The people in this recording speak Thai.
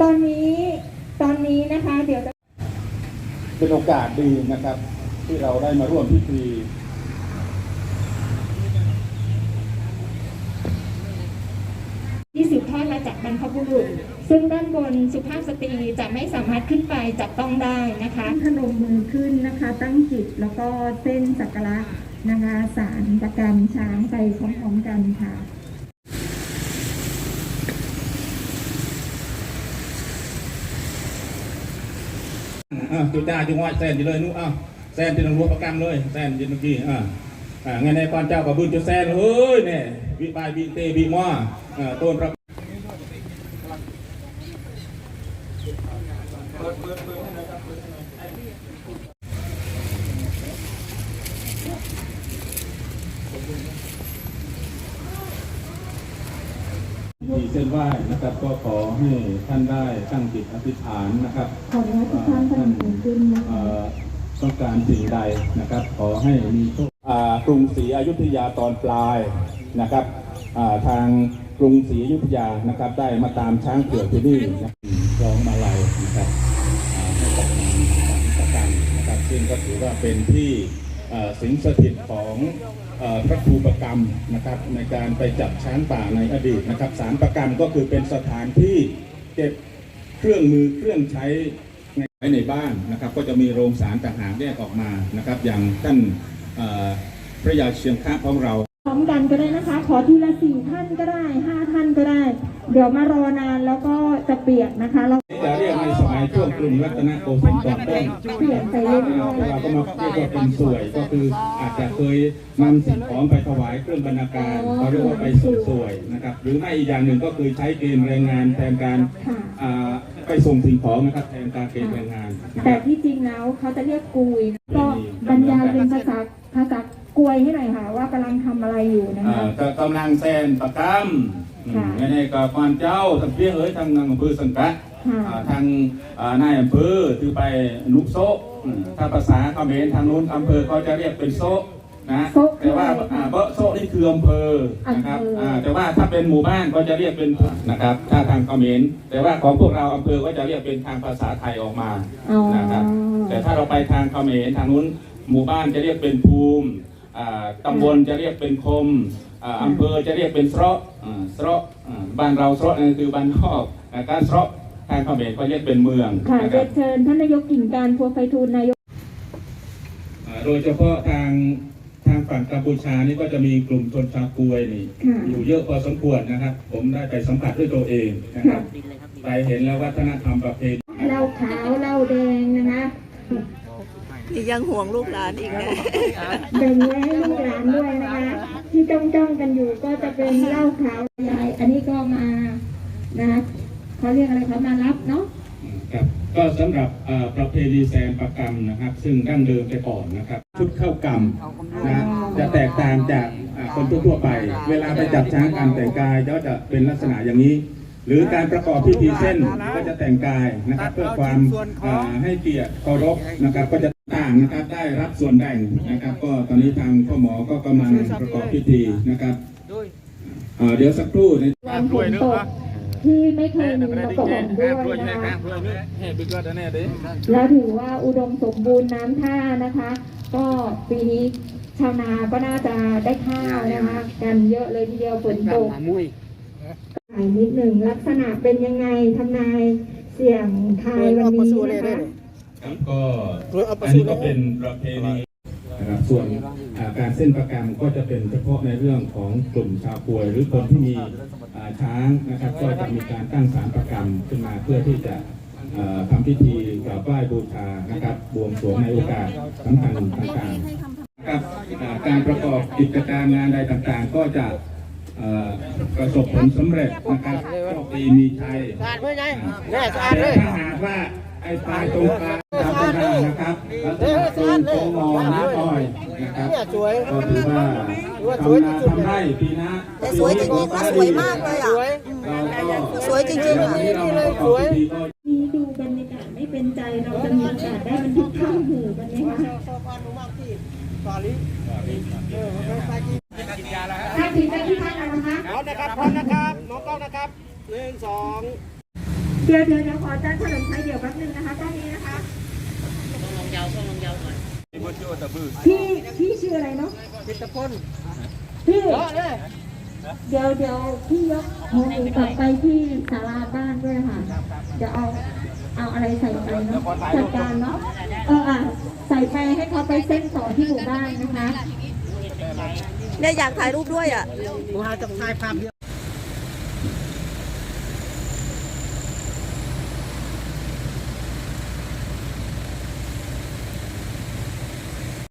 ตอนนี้ตอนนี้นะคะเดี๋ยวจะเป็นโอกาสดีนะครับ ที่เราได้มาร่วมพิธีที่สืบทอดมาจากบรรพบุรุษ ซึ่งด้านบนสุภาพสตรีจะไม่สามารถขึ้นไปจับต้องได้นะคะพนมมือขึ้นนะคะ ตั้งจิตแล้วก็เส้นสักการะนะคะสารประกรรมช้างไปพร้อมๆกันค่ะ อ่าจุจ้าจุงไหวแซนอยู่เลยนู้อ้าวแซนที่ตำรวจประกันเลยแซนอยินเมื่อกี้อ่าอ่าไงในก่อนเจ้ากับบุญจะแซนเฮ้ยเนี่ยวิบายวิเตวิมออ่าต้นประ เส้นไหว้นะครับ ก็ขอให้ท่านได้ตั้งจิตอธิษฐานนะครับขออนุญาตทุกท่านพนมมือขึ้นนะคะเอ่อต้องการสิ่งใดนะครับ ขอให้มีโชคอ่ากรุงศรีอยุธยาตอนปลายนะครับอ่าทางกรุงศรีอยุธยานะครับ ได้มาตามช้างเผือกที่นี่นะร้องมาลัยนะครับอ่าให้กับทางสารประกันนะครับซึ่งก็ถือว่าเป็นที่เอ่อ สิงสถิตของอพระครูประกรรมนะครับในการไปจับช้างป่าในอดีตนะครับสารประกรรมก็คือเป็นสถานที่เก็บเครื่องมือเครื่องใช้ในในบ้านนะครับก็จะมีโรงสารต่างหากแยกออกมานะครับ อย่างท่านพระยาเชียงค้าของเราพร้อมกันก็ได้นะคะ ขอทีละสี่ท่านก็ได้ห้าท่านก็ได้ เดี๋ยวมารอนานแล้วก็จะเปียกนะคะาจะเรียกในสมัยช่วงกรุงรัตนโกสินทร์ก่อนต้นเปลี่ยนไปเรื่อยเราก็มาเรียกว่าเป็นสวยก็คืออาจจะเคยนำสิ่งของไปถวายเครื่องบรรณาการเขาเรียกว่าไปส่งสวยนะครับ หรือไม่อีกอย่างหนึ่งก็คือใช้เกณฑ์แรงงานแทนการไปส่งสิ่งของนะครับแทนการเกณฑ์แรงงาน แต่ที่จริงแล้วเขาจะเรียกกุยก็บรรยายเป็นภาษาภาษากวยให้หน่อยค่ะว่ากำลังทำอะไรอยู่นะคะก็กำลังแซนประกำอืมค่ะในในกับควานเจ้าทางเพียงเอ้ยทางนางอำเภอสังกัดค่ะ ทางอ่านายอำเภอถือไปนุกโซะอืมถ้าภาษาเขมรทางนู้นอำเภอเขาจะเรียกเป็นโซะนะโซะคือแต่ว่าอ่าเบอะโซะนี่คืออำเภอนะครับอำเภออ่อ่าแต่ว่าถ้าเป็นหมู่บ้านก็จะเรียกเป็นนะครับ ถ้าทางเขมรแต่ว่าของพวกเราอำเภอก็จะเรียกเป็นทางภาษาไทยออกมาอ๋อนะครับแต่ถ้าเราไปทางเขมรทางนู้นหมู่บ้านจะเรียกเป็นภูมิอ่าตำบลจะเรียกเป็นคมอ่าอำเภอจะเรียกเป็นเสราะอ่าเสราะอ่าบ้านเราเสราะนั่นคือบ้านนอกอ่าการเสราะ ทางเขมรก็เรียกเป็นเมืองค่ะนะคเรีรัยบนเชิญท่านนายกกิ่งการพัวไฟทูลนายก อ่าโดยเฉพาะทางทางฝั่งกัมพูชานี่ก็จะมีกลุ่มชนชาวกวยนี่ ค่ะ อยู่เยอะพอสมควรนะครับ ผมได้ไปสัมผัสด้วยตัวเองนะครับไปเห็นแล้ววัฒนธรรมประเพณี เหล้าขาวเหล้าแดงนะคะนี่ยังห่วงลูกหลานอีกนะ แบ่งไว้ให้ลูกหลานด้วยนะคะที่จ้องจ้องๆกันอยู่ก็จะเป็นเหล้าขาวยายอันนี้ก็มานะคะ เขาเรียกอะไรเขามารับเนาะครับก็สำหรับเอ่อประเพณีแซมประกรรมนะครับ ซึ่งดั้งเดิมแต่ก่อนนะครับ ชุดเข้ากรรมนะจะแตกต่างจากอ่าคนทั่วๆไป เวลาไปจับช้างการแต่งกายก็จะเป็นลักษณะอย่างนี้ หรือการประกอบพิธีเส้นก็จะแต่งกายนะครับเพื่อความอ่าให้เกียรติเคารพนะครับ ก็จะต่างนะครับได้รับส่วนแบ่งนะครับ ก็ตอนนี้ทางพ่อหมอก็กำลังประกอบพิธีนะครับอ่าเดี๋ยวสักครู่ในวันฝนตก ที่ไม่เคยมีมาก่อนด้วยนะคะแล้วถือว่าอุดมสมบูรณ์น้ำท่านะคะ ก็ปีนี้ชาวนาก็น่าจะได้ข้าวนะคะกันเยอะเลยทีเดียวฝนตกถ่ายนิดหนึ่งลักษณะเป็นยังไงทำนายเสี่ยงทายวันนี้นะคะครับก็อันนี้ก็เป็นประเพณีนะครับส่วนอ่า การเส้นประกรรก็จะเป็นเฉพาะในเรื่องของกลุ่มชาวป่วย หรือคนที่มีช้างนะครับก็จะมีการตั้งศาลประกรรขึ้นมาเพื่อที่จะอ่าทำพิธีกราบไหว้บูชานะครับบวงสรวงในโอกาสสำคัญต่างๆครับการประกอบกิจการงานใดต่างๆ ก็จะประสบผลสำเร็จนะครับโชคดีมีชัยแต่ถ้าหากว่าไอ้ปลายตรงกลางทำไม่ได้นะครับแล้วจะตรงโค้งงอนิดหน่อย นะครับเนี่ยสวยก็ถือว่าทำนาทำไร่ปีหนะแต่สวยจริงๆนะสวยมากเลยอะ สวยเราก็สวยจริงๆวันนี้เรามาประกอบพิธีก็นี่ดูบรรยากาศไม่เป็นใจเราจะมีโอกาสได้บันทึกข้ามหูกันไหมคะถ้าถึงจะที่ท่านแล้วนะคะพร้อมนะครับพร้อมนะครับน้องกล้องนะครับหนึ่งสองดเดี๋ยวเดี๋ยวเดี๋ยวขออาจารย์เฉลิมชัยเดี๋ยวแป๊บนึงนะคะตอนนี้นะคะ พี่พี่ชื่ออะไรเนาะจิตรพลพี่เออเนี่ยเดี๋ยวเดี๋ยวพี่ยกมือกลับไปที่ศาลาบ้านด้วยค่ะเดี๋ยวเอาเอาอะไรใส่ไปเนาะจัดการเนาะเอออะใส่ไปให้เขาไปเส้นต่อที่หมู่บ้านนะคะเนี่ยอยากถ่ายรูปด้วยอะกูหาจะถ่ายภาพเดียว